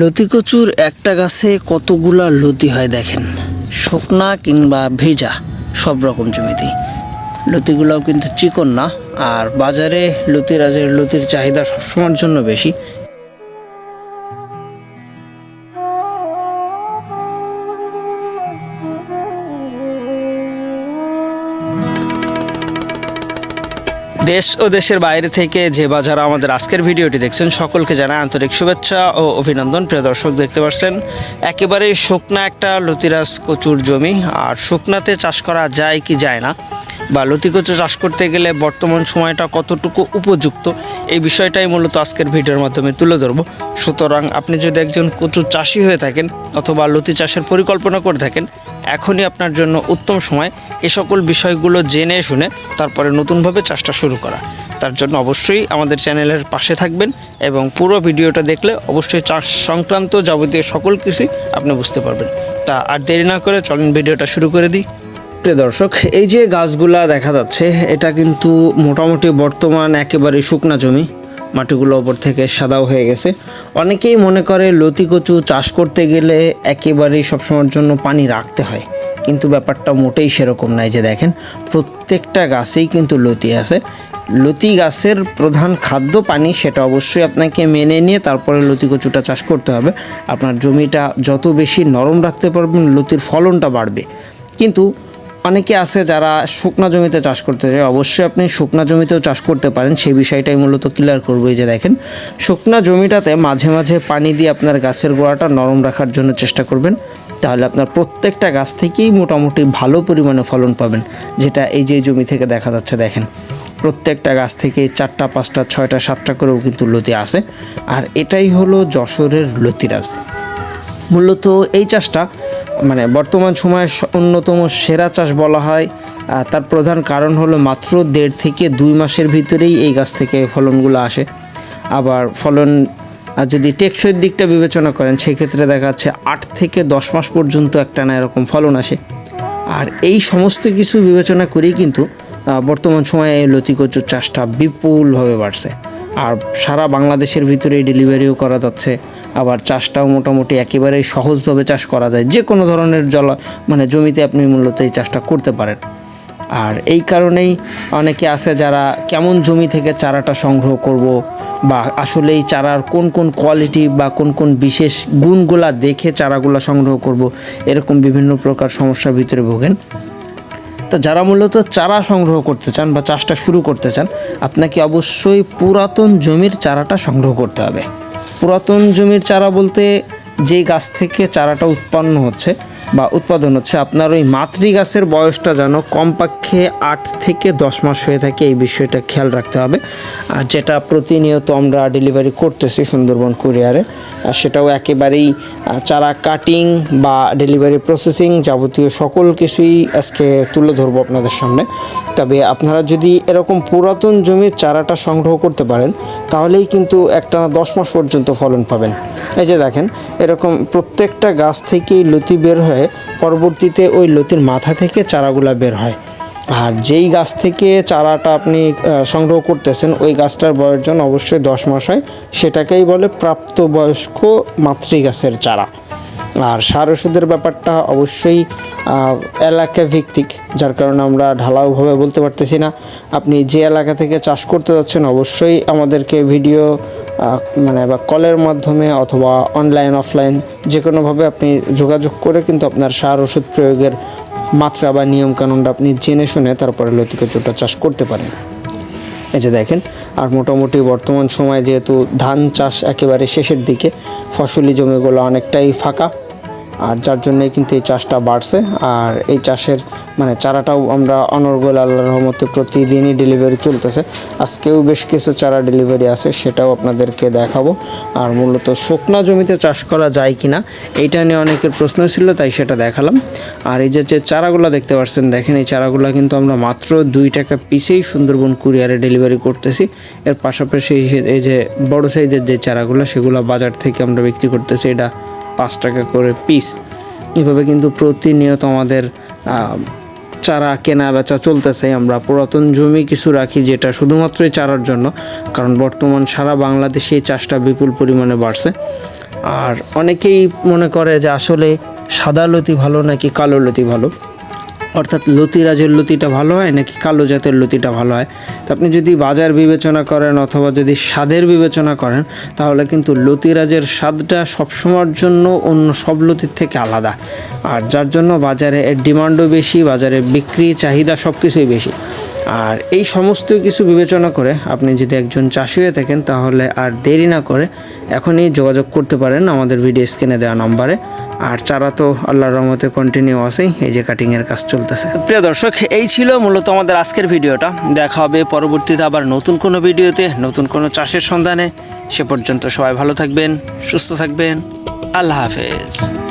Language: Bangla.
লতি কচুর একটা গাছে কতগুলা লতি হয় দেখেন। শুকনা কিংবা ভেজা, সব রকম জমিতেই। লতিগুলাও কিন্তু চিকন না, আর বাজারে লতিরাজের লতির চাহিদা সবসময়ের জন্য বেশি। দেশ ও দেশের বাইরে থেকে যে বা যারা আমাদের আজকের ভিডিওটি দেখছেন, সকলকে জানায় আন্তরিক শুভেচ্ছা ও অভিনন্দন। প্রিয় দর্শক, দেখতে পাচ্ছেন একেবারে শুকনা একটা লতিরাজ কচুর জমি। আর শুকনাতে চাষ করা যায় কি যায় না? বা লতি কচু চাষ করতে গেলে বর্তমান সময়টা কতটুকু উপযুক্ত, এই বিষয়টাই মূলত আজকের ভিডিওর মাধ্যমে তুলে ধরবো। সুতরাং আপনি যদি একজন কচু চাষি হয়ে থাকেন অথবা লতি চাষের পরিকল্পনা করে থাকেন, এখনই আপনার জন্য উত্তম সময় এ সকল বিষয়গুলো জেনে শুনে তারপরে নতুনভাবে চাষটা শুরু করা। তার জন্য অবশ্যই আমাদের চ্যানেলের পাশে থাকবেন এবং পুরো ভিডিওটা দেখলে অবশ্যই চাষ সংক্রান্ত যাবতীয় সকল কিছুই আপনি বুঝতে পারবেন। তা আর দেরি না করে চলেন ভিডিওটা শুরু করে দিই। প্রিয় দর্শক, এই যে গাছগুলা দেখা যাচ্ছে, এটা কিন্তু মোটামুটি বর্তমান একেবারে শুকনা জমি। মাটিগুলো ওপর থেকে সাদাও হয়ে গেছে। অনেকেই মনে করে লতি কচু চাষ করতে গেলে একেবারেই সবসময়ের জন্য পানি রাখতে হয়। কিন্তু ব্যাপারটা মোটেই সেরকম নাই যে দেখেন, প্রত্যেকটা গাছেই কিন্তু লতি আছে। লতি গাছের প্রধান খাদ্য পানি, সেটা অবশ্যই আপনাকে মেনে নিয়ে তারপরে লতি কচুটা চাষ করতে হবে। আপনার জমিটা যত বেশি নরম রাখতে পারবেন, লতির ফলনটা বাড়বে। কিন্তু অনেকে আছে যারা শুকনা জমিতে চাষ করতে চায় অবশ্যই আপনি শুকনা জমিতেও চাষ করতে পারেন। সেই বিষয়টাই মূলত ক্লিয়ার করব এই যে দেখেন। শুকনা জমিটাতে মাঝে মাঝে পানি দিয়ে আপনার গাছের গোড়াটা নরম রাখার জন্য চেষ্টা করবেন। তাহলে আপনার প্রত্যেকটা গাছ থেকেই মোটামুটি ভালো পরিমাণে ফলন পাবেন, যেটা এই যে জমি থেকে দেখা যাচ্ছে দেখেন। প্রত্যেকটা গাছ থেকে চারটা, পাঁচটা, ছয়টা, সাতটা করেও কিন্তু লতি আসে আর এটাই হলো যশোরের লতিরাজ। মূলত এই চাষটা মানে বর্তমান সময়ের স- অন্যতম সেরা চাষ বলা হয়। তার প্রধান কারণ হলো মাত্র দেড় থেকে দুই মাসের ভিতরেই এই গাছ থেকে ফলনগুলো আসে। আবার ফলন, আর যদি টেকসইয়ের দিকটা বিবেচনা করেন, সেক্ষেত্রে দেখা যাচ্ছে আট থেকে দশ মাস পর্যন্ত একটা না এরকম ফলন আসে। আর এই সমস্ত কিছু বিবেচনা করেই কিন্তু বর্তমান সময়ে এই লতি কচুর চাষটা বিপুলভাবে বাড়ছে। আর সারা বাংলাদেশের ভিতরে ডেলিভারিও করা যাচ্ছে। আবার চাষটাও মোটামুটি একেবারেই সহজভাবে চাষ করা যায়। যে কোনো ধরনের জল মানে জমিতে আপনি মূলত এই চাষটা করতে পারেন। আর এই কারণেই অনেকে আছে যারা কেমন জমি থেকে চারাটা সংগ্রহ করব বা আসলে এই চারার কোন কোন কোয়ালিটি বা কোন কোন বিশেষ গুণগুলা দেখে চারাগুলা সংগ্রহ করব, এরকম বিভিন্ন প্রকার সমস্যার ভিতরে ভোগেন। তো যারা মূলত চারা সংগ্রহ করতে চান বা চাষটা শুরু করতে চান, আপনাকে অবশ্যই পুরাতন জমির চারাটা সংগ্রহ করতে হবে। পুরাতন জমির চারা বলতে যে গাছ থেকে চারাটা উৎপন্ন হচ্ছে বা উৎপাদন হচ্ছে আপনার ওই মাতৃ গাছের বয়সটা যেন কমপক্ষে আট থেকে দশ মাস হয়ে থাকে, এই বিষয়টা খেয়াল রাখতে হবে। আর যেটা প্রতিনিয়ত আমরা ডেলিভারি করতেছি সুন্দরবন কুরিয়ারে আর সেটাও একেবারেই চারা কাটিং বা ডেলিভারি প্রসেসিং যাবতীয় সকল কিছুই আজকে তুলে ধরবো আপনাদের সামনে। তবে আপনারা যদি এরকম পুরাতন জমির চারাটা সংগ্রহ করতে পারেন, তাহলেই কিন্তু একটা দশ মাস পর্যন্ত ফলন পাবেন। এই যে দেখেন, এরকম প্রত্যেকটা গাছ থেকেই লতি বের হয়ে পরবর্তীতে ওই লতির মাথা থেকে চারাগুলা বের হয়। আর যেই গাছ থেকে চারাটা আপনি সংগ্রহ করতেছেন, ওই গাছটার বয়স অবশ্যই দশ মাস হয়, সেটাকেই বলে প্রাপ্তবয়স্ক মাতৃ গাছের চারা। আর সার ওষুধের ব্যাপারটা অবশ্যই এলাকা ভিত্তিক যার কারণে আমরা ঢালাওভাবে বলতে পারতেছি না। আপনি যে এলাকা থেকে চাষ করতে যাচ্ছেন, অবশ্যই আমাদেরকে ভিডিও মানে বা কলের মাধ্যমে অথবা অনলাইন, অফলাইন যে কোনোভাবে আপনি যোগাযোগ করে কিন্তু আপনার সার ওষুধ প্রয়োগের মাত্রা বা নিয়মকানুনটা আপনি জেনে শুনে তারপরে লতিকচুটা চাষ করতে পারেন। এই যে দেখেন, আর মোটামুটি বর্তমান সময়ে যেহেতু ধান চাষ একেবারে শেষের দিকে, ফসলি জমিগুলো অনেকটাই ফাঁকা আর যার জন্যই কিন্তু এই চাষটা বাড়ছে। আর এই চাষের মানে চারাটাও আমরা অনর্গল আল্লাহর রহমতে প্রতিদিনই ডেলিভারি চলতেছে। আজকেও বেশ কিছু চারা ডেলিভারি আছে, সেটাও আপনাদেরকে দেখাবো। আর মূলত শুকনা জমিতে চাষ করা যায় কিনা, এইটা নিয়ে অনেকের প্রশ্ন ছিল, তাই সেটা দেখালাম। আর এই যে যে চারাগুলো দেখতে পাচ্ছেন, দেখেন এই চারাগুলো কিন্তু আমরা মাত্র দুই টাকা পিসেই সুন্দরবন কুরিয়ারে ডেলিভারি করতেছি। এর পাশাপাশি এই যে, বড় সাইজের যে চারাগুলো, সেগুলো বাজার থেকে আমরা বিক্রি করতেছি। এটা টাকা করে পিস এভাবে কিন্তু প্রতিনিয়ত আমাদের চারা কেনা বেচা চলতেছে। আমরা পুরাতন জমি কিছু রাখি যেটা শুধুমাত্রই চারার জন্য, কারণ বর্তমান সারা বাংলাদেশে এই চাষটা বিপুল পরিমাণে বাড়ছে। আর অনেকেই মনে করে যে আসলে সাদা লতি ভালো নাকি কালো লতি ভালো। অর্থাৎ লতিরাজের লতিটা ভালো হয় নাকি কালো জাতের লতিটা ভালো হয়? তো আপনি যদি বাজার বিবেচনা করেন অথবা যদি স্বাদের বিবেচনা করেন, তাহলে কিন্তু লতিরাজের স্বাদটা সবসময়ের জন্য অন্য সব লতির থেকে আলাদা। আর যার জন্য বাজারে এর ডিমান্ডও বেশি, বাজারে বিক্রি চাহিদা সব কিছুই বেশি। আর এই সমস্ত কিছু বিবেচনা করে আপনি যদি একজন চাষি হয়ে থাকেন, তাহলে আর দেরি না করে এখনই যোগাযোগ করতে পারেন আমাদের ভিডিও স্ক্রিনে দেওয়া নম্বরে। আর চারা তো আল্লাহর রহমতে কন্টিনিউ আছেই এই যে কাটিংয়ের কাজ চলতেছে। প্রিয় দর্শক, এই ছিল মূলত আমাদের আজকের ভিডিওটা। দেখা হবে পরবর্তীতে আবার নতুন কোনো ভিডিওতে, নতুন কোনো চাষের সন্ধানে। সে পর্যন্ত সবাই ভালো থাকবেন, সুস্থ থাকবেন। আল্লাহ হাফেজ।